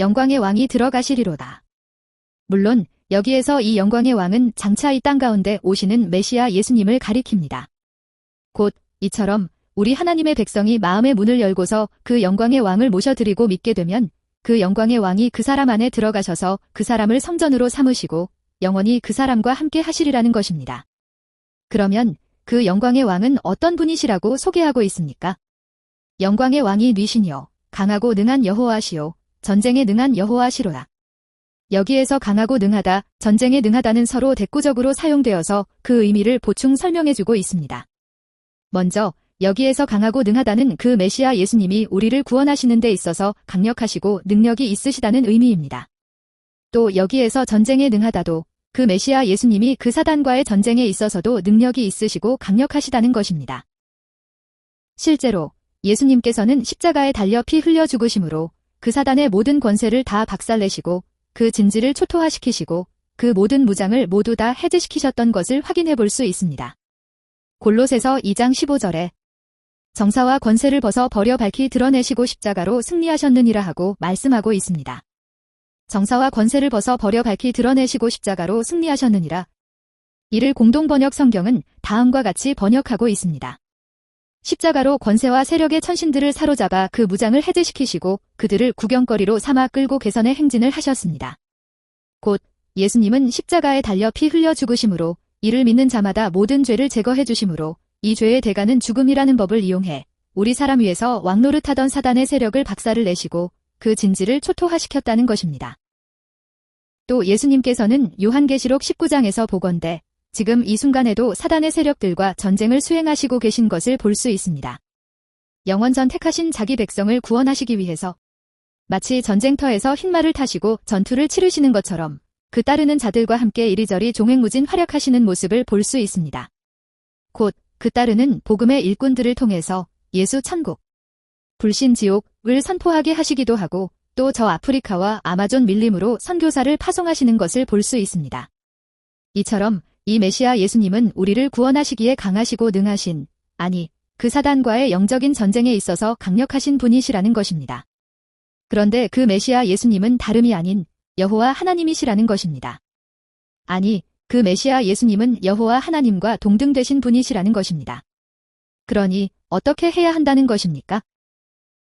영광의 왕이 들어가시리로다. 물론 여기에서 이 영광의 왕은 장차 이 땅 가운데 오시는 메시아 예수님을 가리킵니다. 곧 이처럼 우리 하나님의 백성이 마음의 문을 열고서 그 영광의 왕을 모셔드리고 믿게 되면 그 영광의 왕이 그 사람 안에 들어가셔서 그 사람을 성전으로 삼으시고 영원히 그 사람과 함께 하시리라는 것입니다. 그러면 그 영광의 왕은 어떤 분이시라고 소개하고 있습니까? 영광의 왕이 뉘시니요 강하고 능한 여호와시요 전쟁에 능한 여호와 시로다. 여기에서 강하고 능하다, 전쟁에 능하다는 서로 대꾸적으로 사용되어서 그 의미를 보충 설명해주고 있습니다. 먼저 여기에서 강하고 능하다는 그 메시아 예수님이 우리를 구원하시는 데 있어서 강력하시고 능력이 있으시다는 의미입니다. 또 여기에서 전쟁에 능하다도 그 메시아 예수님이 그 사단과의 전쟁에 있어서도 능력이 있으시고 강력하시다는 것입니다. 실제로 예수님께서는 십자가에 달려 피 흘려 죽으심으로 그 사단의 모든 권세를 다 박살내시고 그 진지를 초토화시키시고 그 모든 무장을 모두 다 해제시키셨던 것을 확인해 볼 수 있습니다. 골로새서 2장 15절에 정사와 권세를 벗어 버려 밝히 드러내시고 십자가로 승리하셨느니라 하고 말씀하고 있습니다. 정사와 권세를 벗어 버려 밝히 드러내시고 십자가로 승리하셨느니라. 이를 공동번역 성경은 다음과 같이 번역하고 있습니다. 십자가로 권세와 세력의 천신들을 사로잡아 그 무장을 해제시키시고 그들을 구경거리로 삼아 끌고 개선의 행진을 하셨습니다. 곧 예수님은 십자가에 달려 피 흘려 죽으심으로 이를 믿는 자마다 모든 죄를 제거해 주심으로 이 죄의 대가는 죽음이라는 법을 이용해 우리 사람 위에서 왕노릇하던 사단의 세력을 박살을 내시고 그 진지를 초토화시켰다는 것입니다. 또 예수님께서는 요한계시록 19장에서 보건대 지금 이 순간에도 사단의 세력들과 전쟁을 수행하시고 계신 것을 볼 수 있습니다. 영원전 택하신 자기 백성을 구원하시기 위해서 마치 전쟁터에서 흰말을 타시고 전투를 치르시는 것처럼 그 따르는 자들과 함께 이리저리 종횡무진 활약하시는 모습을 볼 수 있습니다. 곧 그 따르는 복음의 일꾼들을 통해서 예수 천국, 불신 지옥을 선포하게 하시기도 하고 또 저 아프리카와 아마존 밀림으로 선교사를 파송하시는 것을 볼 수 있습니다. 이처럼 이 메시아 예수님은 우리를 구원하시기에 강하시고 능하신, 아니, 그 사단과의 영적인 전쟁에 있어서 강력하신 분이시라는 것입니다. 그런데 그 메시아 예수님은 다름이 아닌 여호와 하나님이시라는 것입니다. 아니, 그 메시아 예수님은 여호와 하나님과 동등되신 분이시라는 것입니다. 그러니 어떻게 해야 한다는 것입니까?